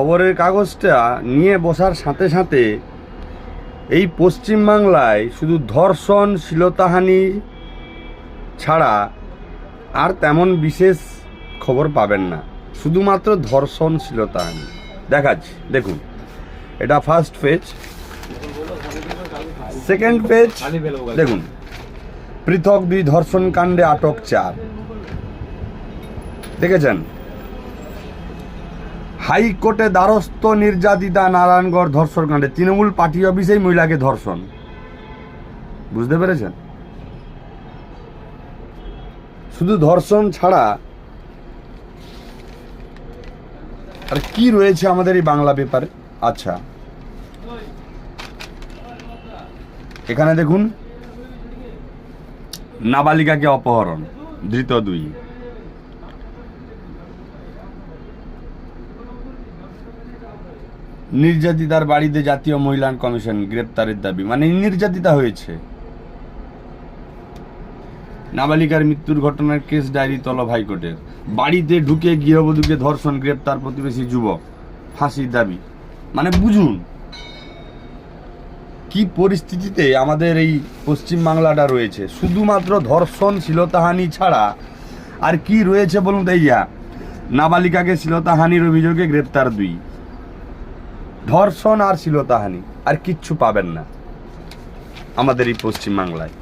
খবরের কাগজটা নিয়ে বসার সাথে সাথে এই পশ্চিমবাংলায় শুধু ধর্ষণ শ্লীলতাহানি ছাড়া আর তেমন বিশেষ খবর পাবেন না। শুধুমাত্র ধর্ষণ শ্লীলতাহানি দেখাচ্ছি, দেখুন। এটা ফার্স্ট পেজ সেকেন্ড পেজ দেখুন। পৃথক দুই ধর্ষণ কাণ্ডে আটক চার। দেখেছেন? হাইকোর্টে দ্বারস্থ নির্যাতিতা নারায়ণগড় ধর্ষণ কাণ্ডে তৃণমূল পার্টি অফিসেই মহিলাকে ধর্ষণ। বুঝতে পেরেছেন? শুধু ধর্ষণ ছাড়া আর কি রয়েছে আমাদের এই বাংলা পেপারে? আচ্ছা। এখানে দেখুন, নাবালিকাকে অপহরণ, ধৃত দুই। নির্যাতিতার বাড়িতে জাতীয় মহিলা কমিশন গ্রেপ্তারের দাবি। মানে নির্যাতিতা হয়েছে। নাবালিকার মৃত্যুর ঘটনার কেস ডায়েরি তলব হাইকোর্টের। বাড়িতে ঢুকে গৃহবধূকে ধর্ষণ, গ্রেপ্তার প্রতিবেশী যুবক। ফাঁসির দাবি। মানে বুঝুন, কি পরিস্থিতিতে আমাদের এই পশ্চিম বাংলাটা রয়েছে। শুধুমাত্র ধর্ষণ শ্লীলতাহানি ছাড়া আর কি রয়েছে বলুন তো ইয়া নাবালিকাকে শ্লীলতাহানির অভিযোগে গ্রেপ্তার দুই। ধর্ষণ আর শ্লীলতাহানি আর কিচ্ছু পাবেন না। আমাদের এই পশ্চিম বাংলায়